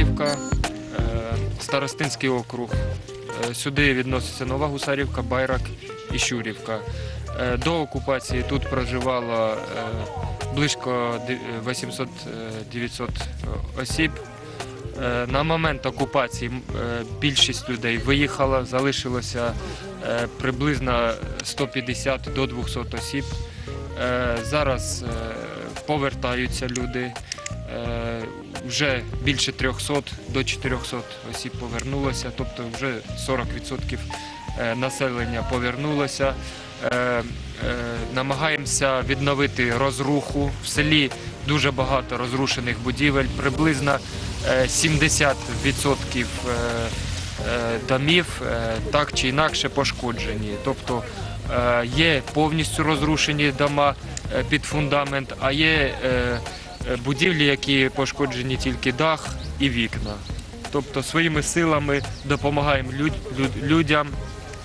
Гусарівка, е, Старостинський округ. Е, Сюди відноситься Нова Гусарівка, Байрак і Щурівка. Е, До окупації тут проживало близько 800-900 осіб. На момент окупації більшість людей виїхала, залишилося приблизно 150 до 200 осіб. Зараз повертаються люди. Вже більше 300 до 400 осіб повернулося, тобто вже 40% е, населення повернулося. Е, е, Намагаємося відновити розруху. В селі дуже багато розрушених будівель, приблизно е, 70% е, е, домів так чи інакше пошкоджені. Тобто є повністю розрушені дома під фундамент, а є будівлі, які пошкоджені тільки дах і вікна. Тобто своїми силами допомагаємо люд- люд- людям,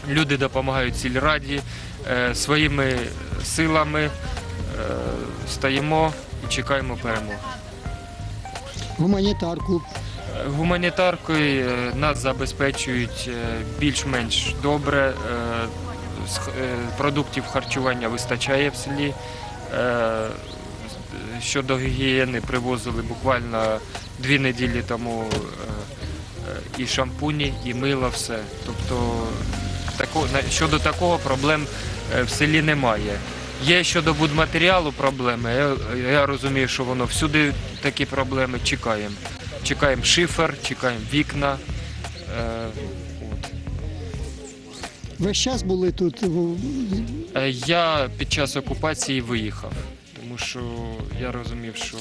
люди допомагають сільраді, е, своїми силами е, стаємо і чекаємо перемоги. Гуманітарку. Гуманітаркою е, нас забезпечують е, більш-менш добре. е, е, Продуктів харчування вистачає в селі. Щодо гігієни привозили буквально дві неділі тому е, е, і шампуні, і мило, все. Тобто тако, щодо такого проблем е, в селі немає. Є щодо будматеріалу проблеми. Я, я розумію, що воно всюди такі проблеми. Чекаємо. Чекаємо шифер, чекаємо вікна. Е, от. Весь час були тут. Я під час окупації виїхав, тому що я розумів, що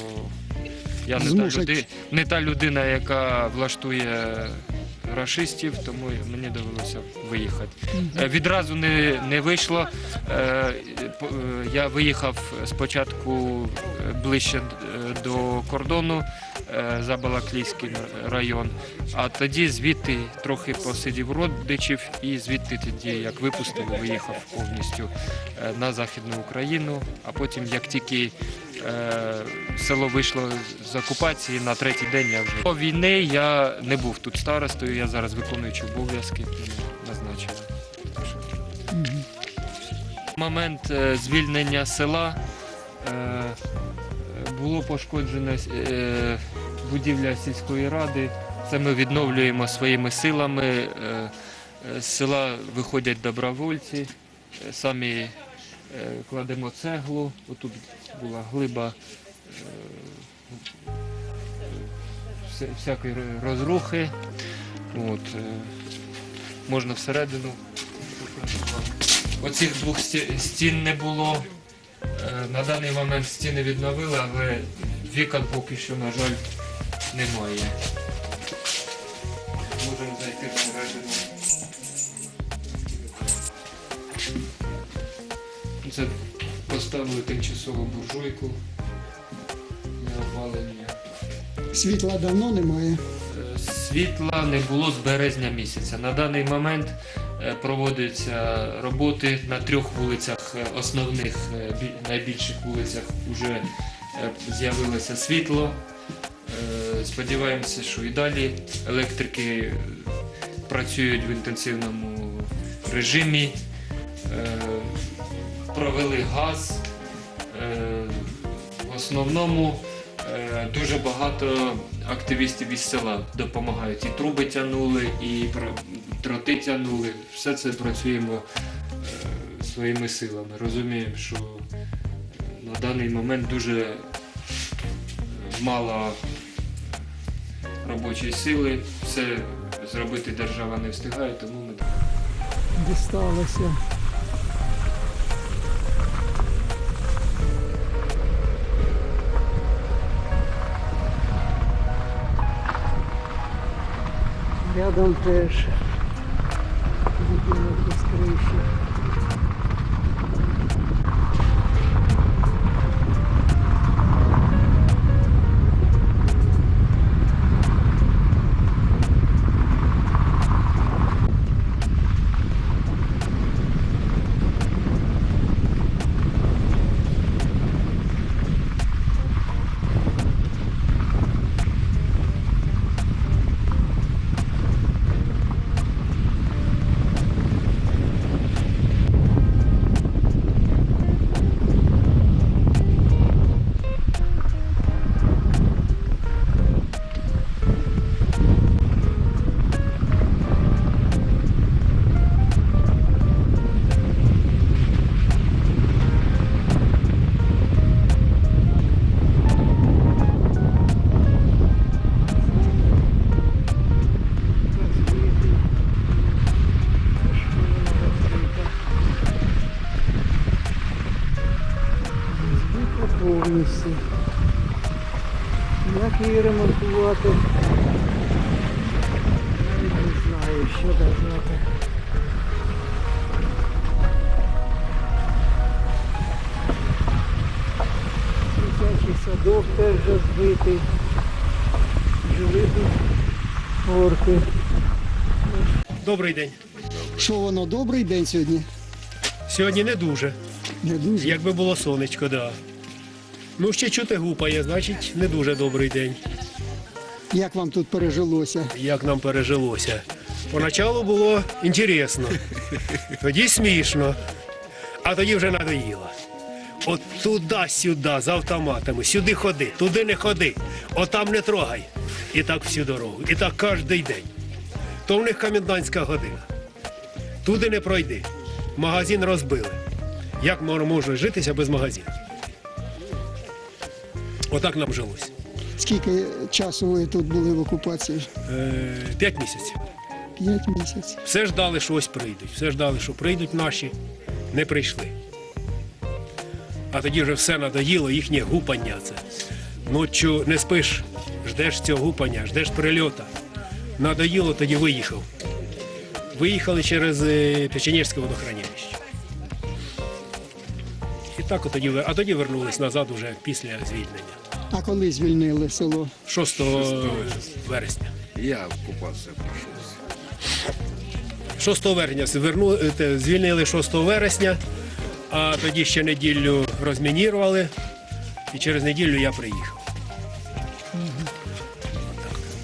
я не та, люди, не та людина, яка влаштує рашистів, тому мені довелося виїхати. Е, Відразу не, не вийшло. Е, е, Я виїхав спочатку ближче до кордону за Балаклійський район, а тоді звідти трохи посидів родичів і звідти тоді, як випустили, виїхав повністю е, на Західну Україну. А потім, як тільки е, село вийшло з окупації, на третій день я вже до війни я не був тут старостою, я зараз виконуючи обов'язки Мгм. момент е, звільнення села е, було пошкоджено е, будівля сільської ради. Це ми відновлюємо своїми силами. Е, е, З села виходять добровольці, самі кладемо цеглу. Отут була глиба всякої розрухи. От, можна всередину. Оцих двох стін не було. На даний момент стіни відновили, але вікон поки що, на жаль, немає. Можемо зайти всередину. Це поставили тимчасову буржуйку для опалення. Світла давно немає. Е, Світла не було з березня місяця. На даний момент проводяться роботи на трьох вулицях е, основних е, найбільших вулицях вже з'явилося світло. Е, Сподіваємося, що і далі електрики е, працюють в інтенсивному режимі. Е, Провели газ. Е, В основному Е, Дуже багато активістів із села допомагають. І труби тягнули, і дроти тягнули. Все це працюємо е, своїми силами. Розуміємо, що е, на даний момент дуже е, мало робочої сили. Все зробити держава не встигає, тому ми Дісталося. Рядом теж ремонтувати? Навіть не знаю, що казати. Дитячий садок теж вже збитий. Жили тут орки. Добрий день. Що воно добрий день сьогодні? Сьогодні не дуже. Не дуже. Якби було сонечко, да. Ну, ще чути гупає, значить, не дуже добрий день, Як вам тут пережилося? як нам пережилося. Поначалу було інтересно, тоді смішно, а тоді вже надоїло. От туди-сюди, з автоматами, сюди ходи, туди не ходи, отам не трогай. І так всю дорогу. І так кожен день. То в них комендантська година. Туди не пройди. Магазин розбили. Як можна житися без магазину? Отак нам жилось. Скільки часу ви тут були в окупації? Е, П'ять місяців. П'ять місяців. Все ждали, що ось прийдуть. Все ждали, що прийдуть наші, не прийшли. А тоді вже все надоїло, їхнє гупання це. Ночі не спиш, ждеш цього гупання, ждеш прильота. Надоїло, тоді виїхав. Виїхали через е, водохранилище. І так от тоді, а тоді вернулись назад уже після звільнення. А коли звільнили село? 6 вересня. Я купався пройшовся. 6 вересня зверну, звільнили 6 вересня, а тоді ще неділю розмінірували, і через неділю я приїхав.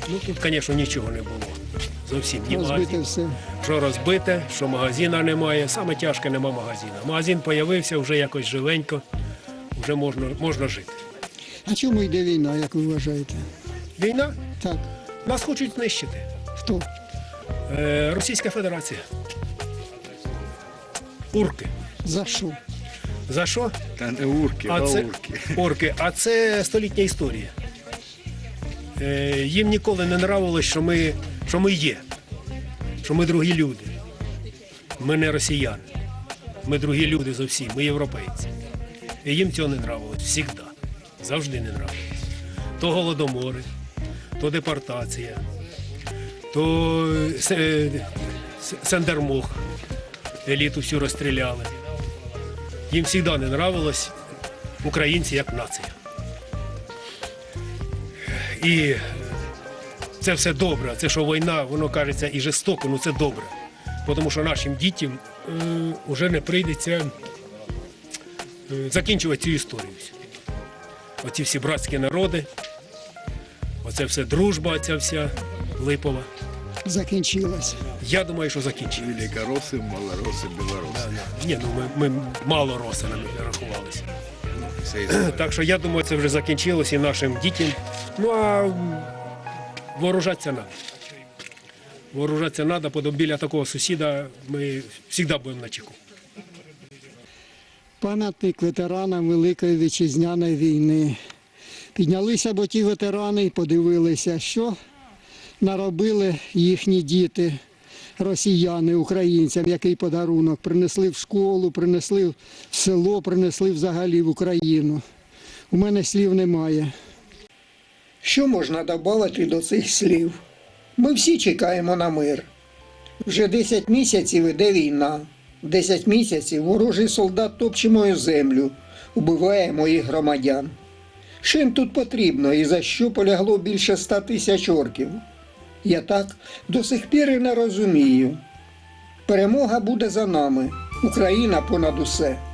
Ну тут, звісно, нічого не було. Зовсім ні Розбите магазин. все. Що розбите, що магазина немає. Саме тяжке нема магазина. Магазин з'явився вже якось живенько, вже можна, можна жити. А чому йде війна, як ви вважаєте? Війна Так. нас хочуть знищити. Хто? Е, Російська Федерація. Урки. За що? За що? Та не урки, а, це урки. орки, а це столітня історія. Е, їм ніколи не нравилось, що ми, що ми є, що ми другі люди. Ми не росіяни. Ми другі люди зовсім, ми європейці. І їм цього не нравилось завжди. Завжди не нравилось. То голодомори, то депортація, то е, е, Сендермох, еліту всю розстріляли. Їм завжди не нравилось українці як нація. І це все добре. Це що війна, воно кажеться і жорстоко, ну це добре. Тому що нашим дітям е, вже не прийдеться е, закінчувати цю історію. Оці всі братські народи, оце все дружба, ця вся липова. Закінчилось. Я думаю, що закінчиться. Великороси, малороси, білоруси. Ні, ну ми, ми мало росинами рахувалися. Так що я думаю, це вже закінчилось і нашим дітям. Ну а вооружатися треба. Вооружатися треба, бо біля такого сусіда ми завжди будемо на чеку. Пам'ятник ветеранам Великої вітчизняної війни. Піднялися бо ті ветерани і подивилися, що наробили їхні діти, росіяни, українцям, який подарунок. Принесли в школу, принесли в село, принесли взагалі в Україну. У мене слів немає. Що можна додати до цих слів? Ми всі чекаємо на мир. Вже 10 місяців іде війна. 10 місяців ворожий солдат топче мою землю, убиває моїх громадян. Чим тут потрібно і за що полягло більше ста тисяч орків? Я так до сих пір і не розумію. Перемога буде за нами. Україна понад усе.